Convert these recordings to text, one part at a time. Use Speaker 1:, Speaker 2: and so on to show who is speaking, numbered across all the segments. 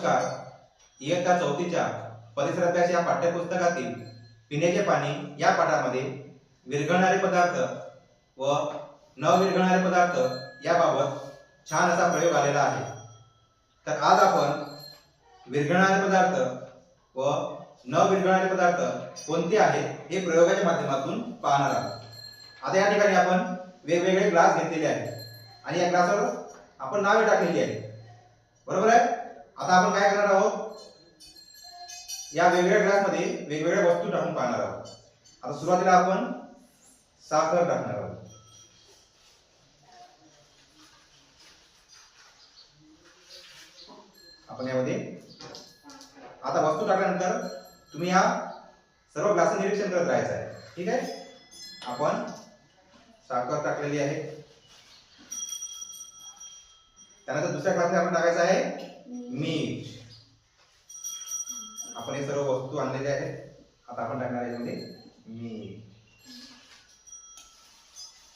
Speaker 1: नमस्कार. इयत्ता चौथीच्या परिसर या पाठ्यपुस्तकातील पिण्याचे पाणी या पाठामध्ये विरघळणारे पदार्थ व न विरघळणारे पदार्थ याबाबत छान असा प्रयोग आलेला आहे. तर आज आपण विरघळणारे पदार्थ व न विरघळणारे पदार्थ कोणते आहेत हे प्रयोगाच्या माध्यमातून पाहणार आहोत. आता या ठिकाणी आपण वेगवेगळे ग्लास घेतलेले आहेत. आणि या ग्लासावर आपण नावे टाकलेली आहेत. बरोबर आहे? आता आपण काय करणार आहोत? या वेगवेगळ्या ग्लासमध्ये वेगवेगळ्या वस्तू टाकून पाहणार आहोत. आता सुरुवातीला आपण साखर टाकणार आहोत. आपण यामध्ये आता वस्तू टाकल्यानंतर तुम्ही या सर्व ग्लासचं निरीक्षण करत राहायचं आहे. ठीक आहे? आपण साखर टाकलेली आहे. त्यानंतर दुसऱ्या ग्लासमध्ये आपण टाकायचं आहे मीठ आपण हे सर्व वस्तू आणलेल्या आहेत. आता आपण टाकणार आहे मीठ.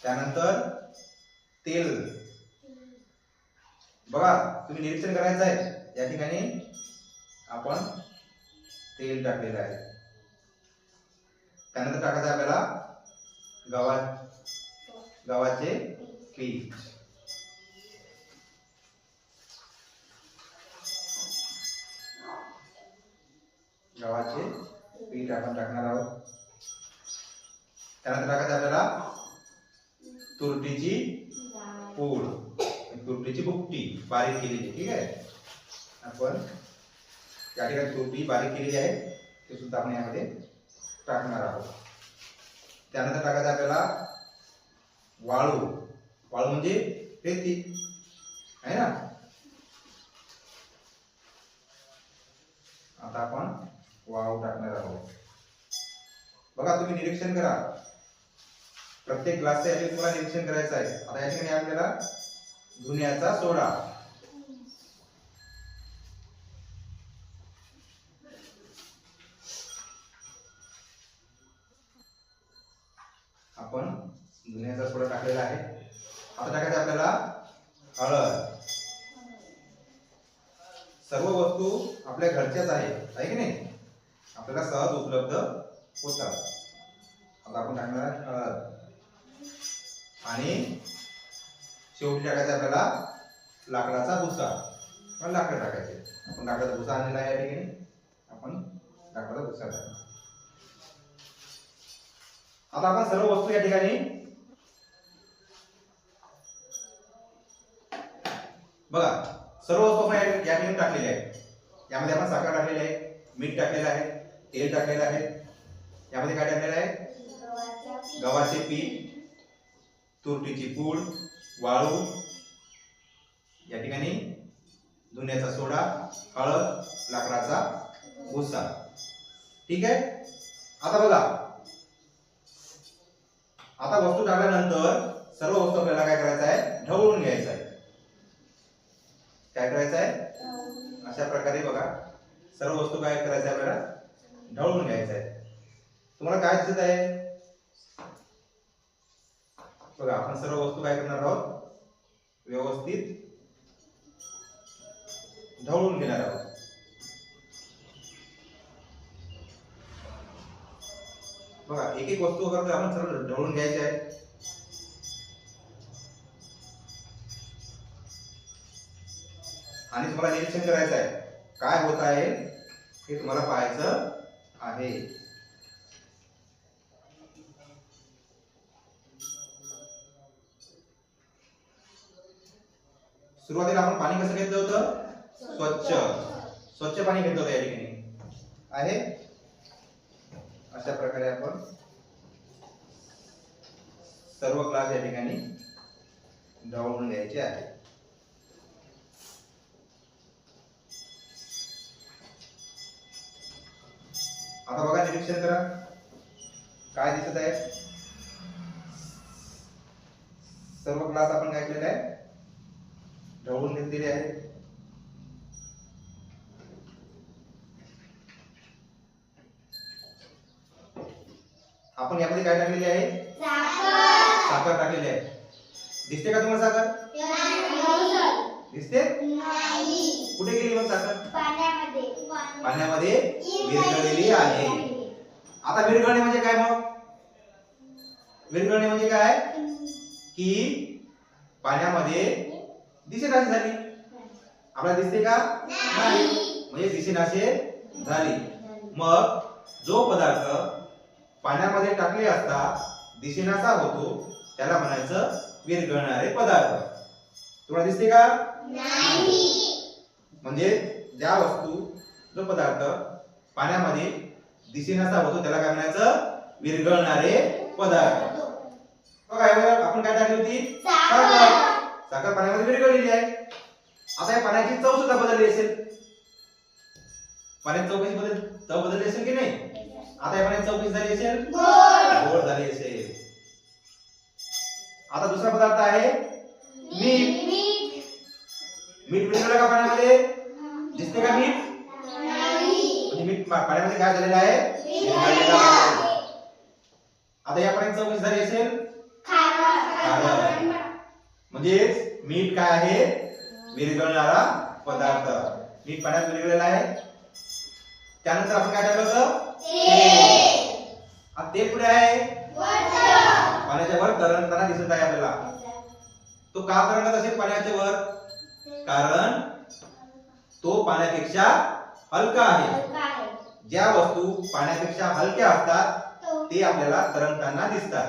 Speaker 1: त्यानंतर तेल. बघा तुम्ही निरीक्षण करायचं आहे. या ठिकाणी आपण तेल टाकलेलं आहे. त्यानंतर टाकायचं आपल्याला गव्हा गव्हाचे पीठ. गव्हाचे पीठ आपण टाकणार आहोत. त्यानंतर टाकायचं आपल्याला तुरटीची पूड. तुरटीची बुकटी बारीक केलेली ठीक आहे? आपण या ठिकाणी तुरटी बारीक केलेली आहे ते सुद्धा आपण यामध्ये टाकणार आहोत. त्यानंतर टाकायचं आपल्याला वाळू. वाळू म्हणजे रेती आहे ना? आता आपण वाळू टाकणार आहोत. बघा तुम्ही निरीक्षण करा. प्रत्येक ग्लासच्या याचे तुम्हाला निरीक्षण करायचं आहे. आता या ठिकाणी आपल्याला धुण्याचा सोडा. आपण धुण्याचा सोडा टाकलेला आहे. आता टाकायचं आपल्याला हळद. सर्व वस्तू आपल्या घरच्याच आहेत. आहे की नाही? आपल्याला सहज उपलब्ध होतात. आता आपण टाकणार हळद. आणि शेवटी टाकायचं आपल्याला लाकडाचा भुसा. पण लाकडं टाकायचे. आपण लाकडाचा भुसा आणलेला आहे या ठिकाणी. आपण लाकडाचा भुसा टाकणार आता आपण सर्व वस्तू या ठिकाणी बघा सर्व वस्तू आपण या ठिकाणी टाकलेल्या आहेत. यामध्ये आपण साखर टाकलेली आहे मीठ टाकलेलं आहे तेल टाकलेलं आहे. यामध्ये काय टाकलेलं आहे? गव्हाचे पीठ तुरटीची पूड वाळू या ठिकाणी धुण्याचा सोडा हळद लाकडाचा भुसा. ठीक आहे? आता बघा. आता वस्तू टाकल्यानंतर सर्व वस्तू आपल्याला काय करायचं आहे? ढवळून घ्यायचं आहे. काय करायचं आहे? अशा प्रकारे बघा. सर्व वस्तू काय करायचं आहे आपल्याला? ढवळून घ्यायचं आहे. तुम्हाला काय दिसत आहे? बघा आपण सर्व वस्तू काय करणार आहोत? व्यवस्थित ढवळून घेणार आहोत. बघा एक एक वस्तू करतो आपण सर्व ढवळून घ्यायचे आहे. आणि तुम्हाला निरीक्षण करायचं आहे. काय होत आहे हे तुम्हाला पाहायचं आहे. सुरुवातीला आपण पाणी कसं घेतलं होतं? स्वच्छ. स्वच्छ पाणी घेतलं होतं या ठिकाणी. आहे? अशा प्रकारे आपण सर्व क्लास या ठिकाणी ढवळून घ्यायचे आहे. आता बघा निरीक्षण करा. काय दिसत आहे? सर्व क्लास आपण काय केलेला आहे. ढवळून घेतलेले आहे. आपण यामध्ये काय टाकलेले आहे? साखर टाकलेली आहे. दिसते का तुम्हाला साखर? दिसते? कुठे गेली मग साखर?
Speaker 2: पाण्यामध्ये.
Speaker 1: पाण्यामध्ये विरघळलेली आहे. आता विरघळणे म्हणजे काय मग? विरघळणे म्हणजे काय? की पाण्यामध्ये दिसेनाशी झाली. आपल्याला दिसते का? नाही. म्हणजे दिसेनाशे झाली. मग जो पदार्थ पाण्यामध्ये टाकले असता दिसेनासा होतो त्याला म्हणायचं विरघळणारे पदार्थ. तुला दिसते का? म्हणजे ज्या वस्तू जो पदार्थ पाण्यामध्ये दिसेनासा होतो त्याला काय म्हणायचं? विरघळणारे पदार्थ. बघा आपण काय टाकली होती? साखर. साखर पाण्यामध्ये विरघळलेली आहे. आता या पाण्याची चव सुद्धा बदलली असेल. पाण्याची चव कशी बदल चव बदलली असेल की नाही? आता या पाण्याची चव कशी झाली असेल? गोड. झाली असेल. आता दुसरा पदार्थ आहे मीठ. मीठ. विरघळलं का पाण्यामध्ये? दिसते का मीठ? पाण्यामध्ये काय झालेलं आहे. आता या पाण्याची चव कशी झाली असेल? म्हणजेच मीठ काय आहे? विरघळणारा पदार्थ. मीठ पाण्यात विरघळलेला आहे. त्यानंतर आपण काय टाकलं होतं? ते पुढे आहे? पाण्याच्या वर तरंगताना दिसत आहे आपल्याला. तो का तरंगत असेल पाण्याच्या वर? कारण तो पाण्यापेक्षा हलका आहे. ज्या वस्तू पाण्यापेक्षा हलक्या असतात ते आपल्याला तरंगताना दिसतात.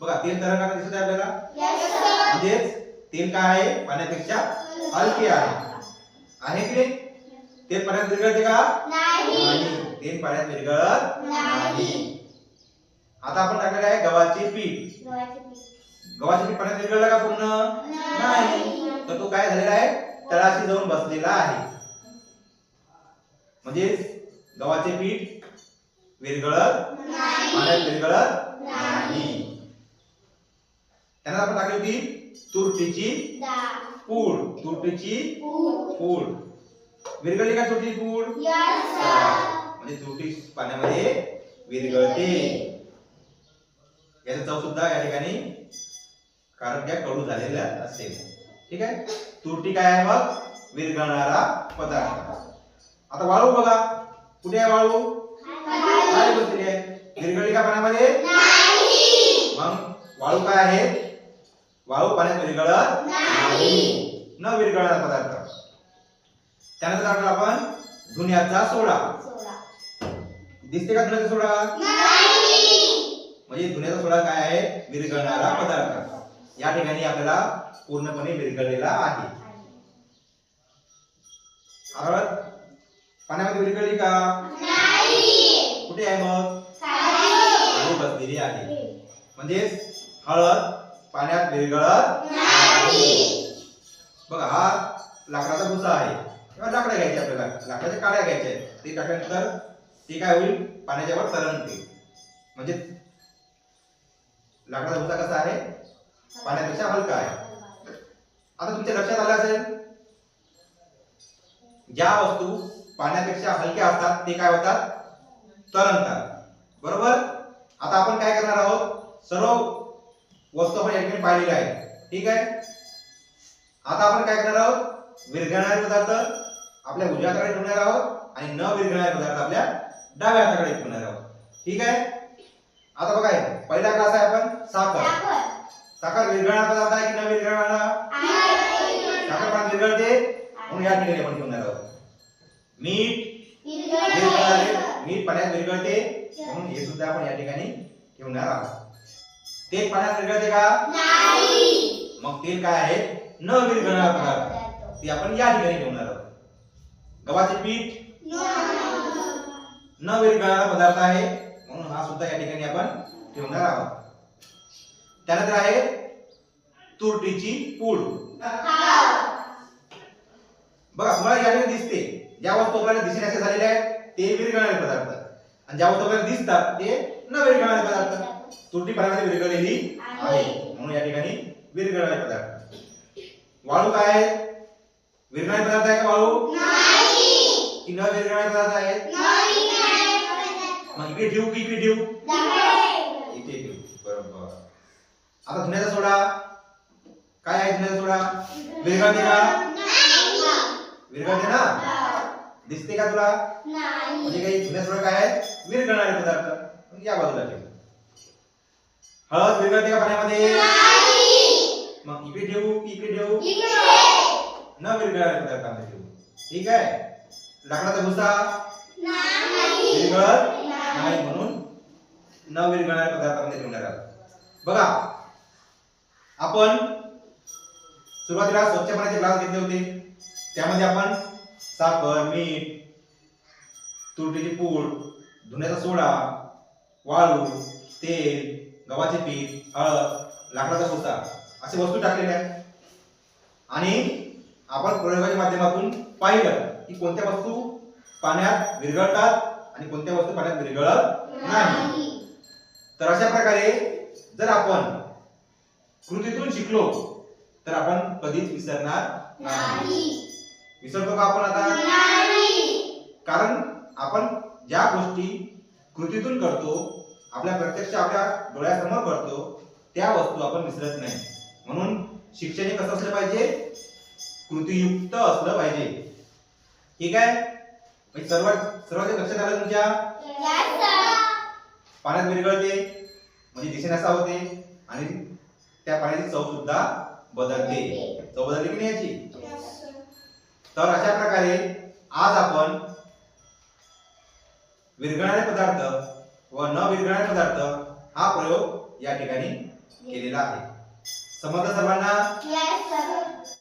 Speaker 1: बघा तेल तरंगताना दिसत आहे आपल्याला? म्हणजेच तेल काय आहे? पाण्यापेक्षा हलके आहे. आहे की नाही? तेल पाण्यात विरघळते का? नाही. तेल पाण्यात विरघळत नाही. आता आपण टाकलेलं आहे गव्हाचे पीठ. गव्हाचे पीठ. पाण्यात विरघळलं का पूर्ण? नाही. तर तो काय झालेला आहे? तळाशी जाऊन बसलेला आहे. म्हणजे गव्हाचे पीठ विरघळत पाण्यात विरघळत नाही. त्यानंतर आपण टाकली होती तुरटीची पूड. तुरटीची पूड. विरघळली का तुरटी पूड? म्हणजे तुरटी पाण्यामध्ये विरघळते. याचा चव सुद्धा या ठिकाणी कारण त्या कडू झालेल्या असेल. ठीक आहे? तुरटी काय आहे मग विरघळणारा पदार्थ. आता वाळू बघा. कुठे आहे वाळू खाली. बसलेली आहे. विरघळली का पाण्यामध्ये? मग वाळू काय आहे? वाळू पाण्यात विरघळत नाही. न विरघळणारा पदार्थ. त्यानंतर टाकला आपण? धुण्याचा सोडा. दिसते का धुण्याचा सोडा? म्हणजे धुण्याचा सोडा काय आहे? विरघळणारा पदार्थ. या ठिकाणी आपल्याला पूर्णपणे विरघळलेला आहे. पाण्यामध्ये विरघळली का? कुठे आहे मग? बसलेली आहे. म्हणजेच हळद पाण्यात विरघळत बघा हा लाकडाचा भुसा आहे. किंवा लाकडं घ्यायचे आपल्याला. लाकडाच्या काड्या घ्यायच्या आहेत. ते टाकल्यानंतर ते काय होईल? पाण्याच्या वर तरंगते म्हणजे लाकडाचा भुसा कसा आहे? पाण्यापेक्षा हलका आहे. आता तुमच्या लक्षात आलं असेल? ज्या वस्तू पाण्यापेक्षा हलक्या असतात ते काय होतात? तरंगतात. बरोबर? आता आपण काय करणार आहोत? सर्व वस्तू आपण या ठिकाणी पाहिलेल्या आहेत. ठीक आहे? आता आपण काय करणार आहोत? विरघळणारे पदार्थ आपल्या उजव्या हाताकडे ठेवणार आहोत आणि न विरघळणारे पदार्थ आपल्या डाव्या हाताकडे ठेवणार आहोत. ठीक आहे? आता बघा पहिला क्लास आहे आपण साखर. साखर. विरघळणारा पदार्थ आहे की न विरघळणारा? साखर पाण्यात विरघळते. म्हणून या ठिकाणी आपण ठेवणार आहोत. मीठ मीठ पाण्यात विरघळते म्हणून हे सुद्धा आपण या ठिकाणी ठेवणार आहोत. तेल पाण्यात विरघळते का? मग तेल काय आहे? न विरघळणारा पदार्थ. ते आपण या ठिकाणी ठेवणार आहोत. गव्हाचे पीठ न विरघळणारा पदार्थ आहे. म्हणून हा सुद्धा या ठिकाणी आपण ठेवणार आहोत. त्यानंतर आहे तुरटीची पूड. बघा तुम्हाला या ठिकाणी दिसते. ज्या वस्तू आपल्याला दिसण्याचे झालेले आहेत ते विरघळणारे पदार्थ. आणि ज्या वस्तू आपल्याला दिसतात ते न विरघळणारे पदार्थ. तुरटी पाण्यामध्ये विरघळलेली आहे. म्हणून या ठिकाणी विरघळणारे पदार्थ. वाळू काय आहे? विरघळणारे पदार्थ आहे का वाळू? की न विरघळणारे पदार्थ आहेत मग इकडे ठेवू की इकडे ठेवू? इथे ठेवू. बरोबर. आता धुण्याचा सोडा. काय आहे धुण्याचा सोडा? विरघळते का? विरघळते ना? दिसते का तुला?
Speaker 2: नाही.
Speaker 1: म्हणजे काही धुण्यासोबत काय आहे विरघळणारे पदार्थ. या बाजूला ठेव. हळद विरघळते का पाण्यामध्ये? मग इकडे ठेवू की इकडे ठेवू न विरघळणारे पदार्थांमध्ये ठेवू. ठीक आहे? लाकडाचा भुसा? विरघळत? नाही. म्हणून न विरघळणाऱ्या पदार्थामध्ये ठेवणार आहोत. बघा. आपण सुरुवातीला स्वच्छ पाण्याचे ग्लास घेतले होते. त्यामध्ये आपण साखर मीठ तुरटीची पूड धुण्याचा सोडा वाळू तेल गव्हाचे पीठ हळद लाकडाचा भुसा असे वस्तू टाकलेल्या आहेत. आणि आपण प्रयोगाच्या माध्यमातून पाहिलं की कोणत्या वस्तू पाण्यात विरघळतात आणि कोणत्या वस्तू पाण्यात विरघळत नाही. तर अशा प्रकारे जर आपण कृतीतून शिकलो तर आपण कधीच विसरणार नाही. विसरतो का आपण आता? कारण आपण ज्या गोष्टी कृतीतून करतो आपल्या प्रत्यक्ष आपल्या डोळ्यासमोर करतो त्या वस्तू आपण विसरत नाही. म्हणून शिक्षण हे कसं असलं पाहिजे? कृतीयुक्त असलं पाहिजे. ठीक आहे? म्हणजे सर्व सर्वात लक्षात आलं तुमच्या? पाण्यात विरघळते म्हणजे दिसेनासा होते आणि त्या पाण्याची चव सुद्धा बदलते. चव बदलते की नाही याची? तर अशा प्रकारे आज आपण विरघळणारे पदार्थ व न विरघळणारे पदार्थ हा प्रयोग या ठिकाणी केलेला आहे. समजलं सर्वांना